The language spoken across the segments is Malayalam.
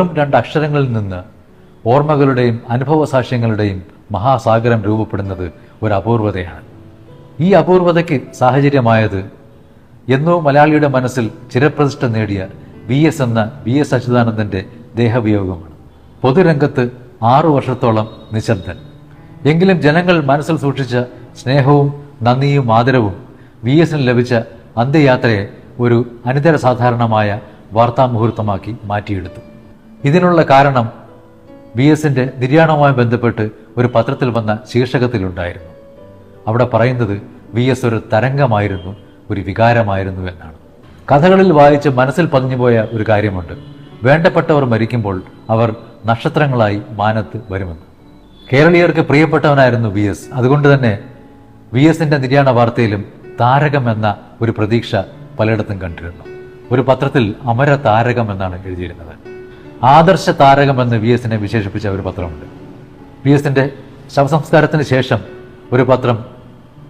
വെറും രണ്ട് അക്ഷരങ്ങളിൽ നിന്ന് ഓർമ്മകളുടെയും അനുഭവ സാക്ഷ്യങ്ങളുടെയും മഹാസാഗരം രൂപപ്പെടുന്നത് ഒരു അപൂർവതയാണ്. ഈ അപൂർവതയ്ക്ക് സാഹചര്യമായത് എന്നോ മലയാളിയുടെ മനസ്സിൽ ചിരപ്രതിഷ്ഠ നേടിയ വി എസ് എന്ന വി എസ് അച്യുതാനന്ദന്റെ ദേഹവിയോഗമാണ്. പൊതുരംഗത്ത് ആറു വർഷത്തോളം നിശബ്ദൻ. എങ്കിലും ജനങ്ങൾ മനസ്സിൽ സൂക്ഷിച്ച സ്നേഹവും നന്ദിയും ആദരവും വി എസിന് ലഭിച്ച അന്ത്യയാത്രയെ ഒരു അനിതര സാധാരണമായ വാർത്താമുഹൂർത്തമാക്കി മാറ്റിയെടുത്തു. ഇതിനുള്ള കാരണം വി എസിന്റെ നിര്യാണവുമായി ബന്ധപ്പെട്ട് ഒരു പത്രത്തിൽ വന്ന ശീർഷകത്തിലുണ്ടായിരുന്നു. അവിടെ പറയുന്നത് വി എസ് ഒരു തരംഗമായിരുന്നു ഒരു വികാരമായിരുന്നു എന്നാണ്. കഥകളിൽ വായിച്ച് മനസ്സിൽ പതിഞ്ഞുപോയ ഒരു കാര്യമുണ്ട്. വേണ്ടപ്പെട്ടവർ മരിക്കുമ്പോൾ അവർ നക്ഷത്രങ്ങളായി മാനത്ത് വരുമെന്ന്. കേരളീയർക്ക് പ്രിയപ്പെട്ടവനായിരുന്നു വി എസ്. അതുകൊണ്ട് തന്നെ വി എസിന്റെ നിര്യാണ വാർത്തയിലും താരകം എന്ന ഒരു പ്രതീക്ഷ പലയിടത്തും കണ്ടിരുന്നു. ഒരു പത്രത്തിൽ അമര താരകം എന്നാണ് എഴുതിയിരുന്നത്. ആദർശ താരകം എന്ന് വി എസിനെ വിശേഷിപ്പിച്ച ഒരു പത്രമുണ്ട്. വി എസിന്റെ ശവസംസ്കാരത്തിന് ശേഷം ഒരു പത്രം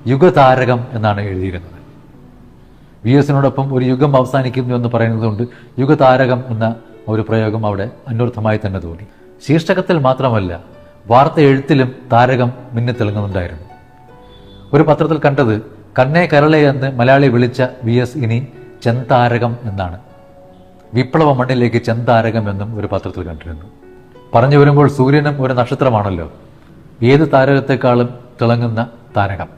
യുഗതാരകം എന്നാണ് എഴുതിയിരുന്നത് വി എസിനോടൊപ്പം ഒരു യുഗം അവസാനിക്കുന്നു എന്ന് പറയുന്നതുകൊണ്ട് യുഗതാരകം എന്ന ഒരു പ്രയോഗം അവിടെ അന്വർത്ഥമായി തന്നെ തോന്നി. ശീർഷകത്തിൽ മാത്രമല്ല വാർത്ത എഴുത്തിലും താരകം മിന്നിത്തിളങ്ങുന്നുണ്ടായിരുന്നു ഒരു പത്രത്തിൽ കണ്ടത് കണ്ണേ കരളെ എന്ന് മലയാളി വിളിച്ച വി എസ് ഇനി ചെന്താരകം എന്നാണ്. വിപ്ലവ മണ്ണിലേക്ക് ചെന്താരകം എന്നും ഒരു പത്രത്തിൽ കണ്ടിരുന്നു. പറഞ്ഞു വരുമ്പോൾ സൂര്യനും ഒരു നക്ഷത്രമാണല്ലോ. ഏത് താരകത്തെക്കാളും തിളങ്ങുന്ന താരകം.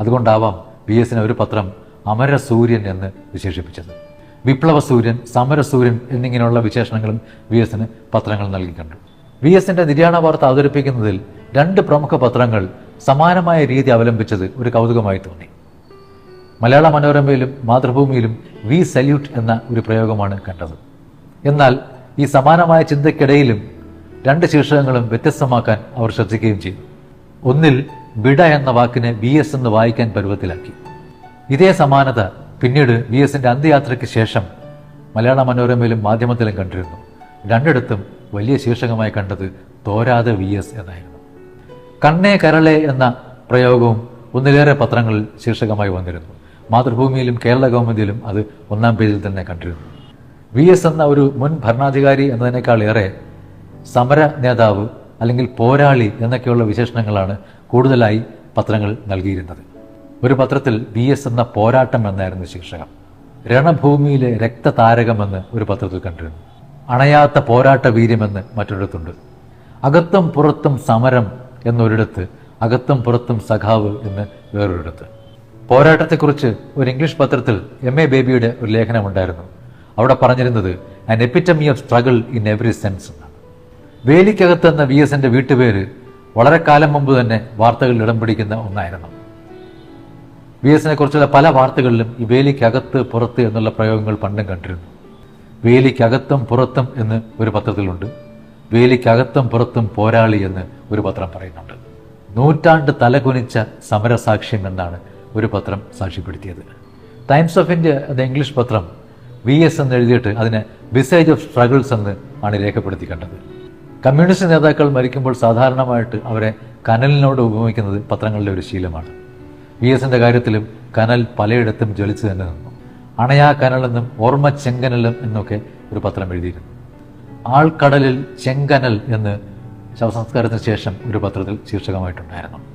അതുകൊണ്ടാവാം വി എസിനെ ഒരു പത്രം അമരസൂര്യൻ എന്ന് വിശേഷിപ്പിച്ചത്. വിപ്ലവ സൂര്യൻ സമരസൂര്യൻ എന്നിങ്ങനെയുള്ള വിശേഷണങ്ങളും വി എസിന് പത്രങ്ങൾ നൽകി കണ്ടു. വി എസിന്റെ നിര്യാണ വാർത്ത അവതരിപ്പിക്കുന്നതിൽ രണ്ട് പ്രമുഖ പത്രങ്ങൾ സമാനമായ രീതി അവലംബിച്ചത് ഒരു കൗതുകമായി തോന്നി. മലയാള മനോരമയിലും മാതൃഭൂമിയിലും വി സല്യൂട്ട് എന്ന ഒരു പ്രയോഗമാണ് കണ്ടത്. എന്നാൽ ഈ സമാനമായ ചിന്തയ്ക്കിടയിലും രണ്ട് ശീർഷകങ്ങളും വ്യത്യസ്തമാക്കാൻ അവർ ശ്രദ്ധിക്കുകയും ചെയ്തു. ഒന്നിൽ ബിഡ എന്ന വാക്കിനെ വി എസ് എന്ന് വായിക്കാൻ പരുവത്തിലാക്കി. ഇതേ സമാനത പിന്നീട് വി എസിന്റെ അന്ത്യയാത്രയ്ക്ക് ശേഷം മലയാള മനോരമയിലും മാധ്യമത്തിലും കണ്ടിരുന്നു. രണ്ടിടത്തും വലിയ ശീർഷകമായി കണ്ടത് തോരാതെ വി എസ് എന്നായിരുന്നു. കണ്ണേ കരളെ എന്ന പ്രയോഗവും ഒന്നിലേറെ പത്രങ്ങളിൽ ശീർഷകമായി വന്നിരുന്നു. മാതൃഭൂമിയിലും കേരള ഗവൺമെന്റിലും അത് ഒന്നാം പേജിൽ തന്നെ കണ്ടിരുന്നു. വി എസ് എന്ന ഒരു മുൻ ഭരണാധികാരി എന്നതിനേക്കാൾ ഏറെ സമര നേതാവ് അല്ലെങ്കിൽ പോരാളി എന്നൊക്കെയുള്ള വിശേഷണങ്ങളാണ് കൂടുതലായി പത്രങ്ങൾ നൽകിയിരുന്നത്. ഒരു പത്രത്തിൽ വി എസ് എന്ന പോരാട്ടം എന്നായിരുന്നു ശീർഷകം. രണഭൂമിയിലെ രക്തതാരകമെന്ന് ഒരു പത്രത്തിൽ കണ്ടിരുന്നു. അണയാത്ത പോരാട്ട വീര്യമെന്ന് മറ്റൊരിടത്തുണ്ട്. അകത്തും പുറത്തും സമരം എന്നൊരിടത്ത് അകത്തും പുറത്തും സഖാവ് എന്ന് വേറൊരിടത്ത്. പോരാട്ടത്തെക്കുറിച്ച് ഒരു ഇംഗ്ലീഷ് പത്രത്തിൽ എം എ ബേബിയുടെ ഒരു ലേഖനമുണ്ടായിരുന്നു. അവിടെ പറഞ്ഞിരുന്നത് an epitome of struggle in every sense എന്നാണ്. വേലിക്കകത്ത് എന്ന വി എസിന്റെ വീട്ടുപേര് വളരെ കാലം മുമ്പ് തന്നെ വാർത്തകളിൽ ഇടം പിടിക്കുന്ന ഒന്നായിരുന്നു. വി എസിനെ കുറിച്ചുള്ള പല വാർത്തകളിലും ഈ വേലിക്കകത്ത് പുറത്ത് എന്നുള്ള പ്രയോഗങ്ങൾ പണ്ടും കണ്ടിരുന്നു. വേലിക്കകത്തും പുറത്തും എന്ന് ഒരു പത്രത്തിലുണ്ട്. വേലിക്കകത്തും പുറത്തും പോരാളി എന്ന് ഒരു പത്രം പറയുന്നുണ്ട്. നൂറ്റാണ്ട് തലകുനിച്ച സമരസാക്ഷ്യം എന്നാണ് ഒരു പത്രം സാക്ഷ്യപ്പെടുത്തിയത്. ടൈംസ് ഓഫ് ഇന്ത്യ എന്ന ഇംഗ്ലീഷ് പത്രം വി എസ് എന്ന് എഴുതിയിട്ട് അതിനെ വിസേജ് ഓഫ് സ്ട്രഗിൾസ് എന്ന് ആണ് രേഖപ്പെടുത്തി കണ്ടത്. കമ്മ്യൂണിസ്റ്റ് നേതാക്കൾ മരിക്കുമ്പോൾ സാധാരണമായിട്ട് അവരെ കനലിനോട് ഉപമിക്കുന്നത് പത്രങ്ങളിലെ ഒരു ശീലമാണ്. വി എസിന്റെ കാര്യത്തിലും കനൽ പലയിടത്തും ജ്വലിച്ചു തന്നെ നിന്നു. അണയാ കനലെന്നും ഓർമ്മ ചെങ്കനലും എന്നൊക്കെ ഒരു പത്രം എഴുതിയിരുന്നു. ആൾക്കടലിൽ ചെങ്കനൽ എന്ന് ശവസംസ്കാരത്തിന് ശേഷം ഒരു പത്രത്തിൽ ശീർഷകമായിട്ടുണ്ടായിരുന്നു.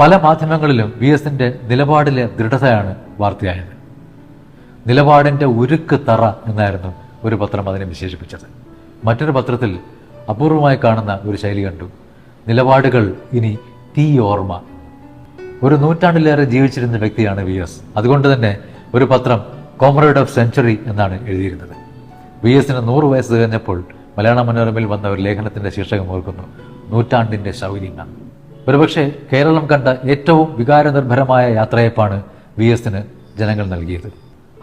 പല മാധ്യമങ്ങളിലും വി എസിന്റെ നിലപാടിലെ ദൃഢതയാണ് വാർത്തയായത്. നിലപാടിന്റെ ഉരുക്ക് തറ എന്നായിരുന്നു ഒരു പത്രം അതിനെ വിശേഷിപ്പിച്ചത്. മറ്റൊരു പത്രത്തിൽ അപൂർവമായി കാണുന്ന ഒരു ശൈലി കണ്ടു. നിലപാടുകൾ ഇനി തീ ഓർമ്മ. ഒരു നൂറ്റാണ്ടിലേറെ ജീവിച്ചിരുന്ന വ്യക്തിയാണ് വി എസ്. അതുകൊണ്ട് തന്നെ ഒരു പത്രം കോമ്രേഡ് ഓഫ് സെഞ്ചുറി എന്നാണ് എഴുതിയിരുന്നത്. വി എസിന് നൂറ് വയസ്സ് കഴിഞ്ഞപ്പോൾ മലയാള മനോരമയിൽ വന്ന ഒരു ലേഖനത്തിന്റെ ശീർഷകം ഓർക്കുന്നു. നൂറ്റാണ്ടിന്റെ ശൗര്യങ്ങ ഒരുപക്ഷെ കേരളം കണ്ട ഏറ്റവും വികാരനിർഭരമായ യാത്രയപ്പാണ് വി എസിന് ജനങ്ങൾ നൽകിയത്.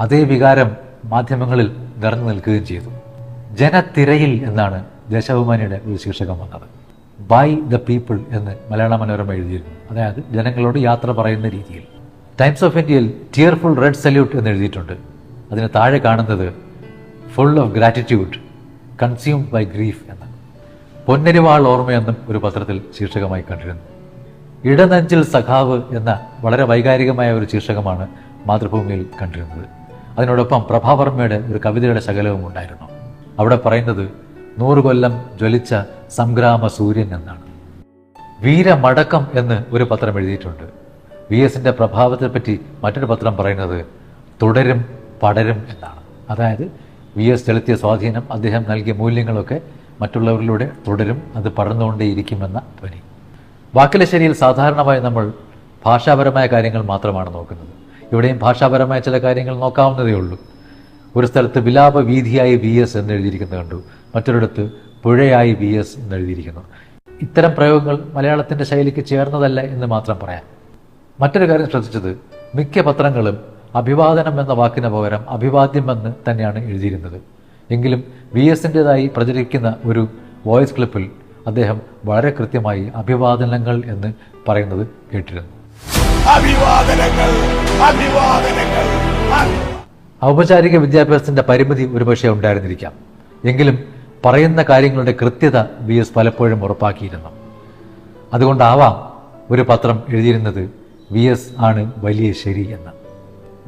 അതേ വികാരം മാധ്യമങ്ങളിൽ നിറഞ്ഞു നിൽക്കുകയും ചെയ്തു. ജനത്തിരയിൽ എന്നാണ് ദേശാഭിമാനിയുടെ ഒരു ശീർഷകം വന്നത്. ബൈ ദ പീപ്പിൾ എന്ന് മലയാള മനോരമ എഴുതിയിരുന്നു. അതായത് ജനങ്ങളോട് യാത്ര പറയുന്ന രീതിയിൽ. ടൈംസ് ഓഫ് ഇന്ത്യയിൽ ടിയർഫുൾ റെഡ് സല്യൂട്ട് എന്ന് എഴുതിയിട്ടുണ്ട്. അതിന് താഴെ കാണുന്നത് full of gratitude consumed by grief എന്ന്. പൊന്നരിവാൾ ഓർമ്മയെന്നും ഒരു പത്രത്തിൽ ശീർഷകമായി കണ്ടിരുന്നു. ഇടനെഞ്ചിൽ സഖാവ് എന്ന വളരെ വൈകാരികമായ ഒരു ശീർഷകമാണ് മാതൃഭൂമിയിൽ കണ്ടിരുന്നത്. അതിനോടൊപ്പം പ്രഭാവർമ്മയുടെ ഒരു കവിതയുടെ ശകലവും ഉണ്ടായിരുന്നു. അവിടെ പറയുന്നത് നൂറുകൊല്ലം ജ്വലിച്ച സംഗ്രാമ സൂര്യൻ എന്നാണ്. വീരമടക്കം എന്ന് ഒരു പത്രം എഴുതിയിട്ടുണ്ട്. വി എസിന്റെ പ്രഭാവത്തെപ്പറ്റി മറ്റൊരു പത്രം പറയുന്നത് തുടരും പടരും എന്നാണ്. അതായത് വി എസ് ചെലുത്തിയ സ്വാധീനം അദ്ദേഹം നൽകിയ മൂല്യങ്ങളൊക്കെ മറ്റുള്ളവരിലൂടെ തുടരും അത് പടർന്നുകൊണ്ടേയിരിക്കുമെന്ന ധ്വനി. വാക്കിലശ്ശേരിയിൽ സാധാരണമായി നമ്മൾ ഭാഷാപരമായ കാര്യങ്ങൾ മാത്രമാണ് നോക്കുന്നത്. ഇവിടെയും ഭാഷാപരമായ ചില കാര്യങ്ങൾ നോക്കാവുന്നതേ ഉള്ളൂ. ഒരു സ്ഥലത്ത് വിലാപ വീതിയായി വി എസ് എന്ന് എഴുതിയിരിക്കുന്നത് കണ്ടു. മറ്റൊരിടത്ത് പുഴയായി വി എസ് എന്ന് എഴുതിയിരിക്കുന്നു. ഇത്തരം പ്രയോഗങ്ങൾ മലയാളത്തിന്റെ ശൈലിക്ക് ചേർന്നതല്ല എന്ന് മാത്രം പറയാം. മറ്റൊരു കാര്യം ശ്രദ്ധിച്ചത് മിക്ക പത്രങ്ങളും അഭിവാദനം എന്ന വാക്കിന് പകരം അഭിവാദ്യം എന്ന് തന്നെയാണ് എഴുതിയിരുന്നത്. എങ്കിലും വി എസിന്റെതായി പ്രചരിക്കുന്ന ഒരു വോയിസ് ക്ലിപ്പിൽ അദ്ദേഹം വളരെ കൃത്യമായി അഭിവാദനങ്ങൾ എന്ന് പറയുന്നത് കേട്ടിരുന്നു. അഭിവാദനങ്ങൾ അഭിവാദനങ്ങൾ ഔപചാരിക വിദ്യാഭ്യാസത്തിന്റെ പരിമിതി ഒരുപക്ഷെ ഉണ്ടായിരുന്നിരിക്കാം. എങ്കിലും പറയുന്ന കാര്യങ്ങളുടെ കൃത്യത വി എസ് പലപ്പോഴും ഉറപ്പാക്കിയിരുന്നു. അതുകൊണ്ടാവാം ഒരു പത്രം എഴുതിയിരുന്നത് വി എസ് ആണ് വലിയ ശരി എന്ന്.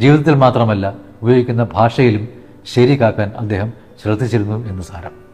ജീവിതത്തിൽ മാത്രമല്ല ഉപയോഗിക്കുന്ന ഭാഷയിലും ശരി കാക്കാൻ അദ്ദേഹം ശ്രദ്ധിച്ചിരുന്നു എന്ന് സാരം.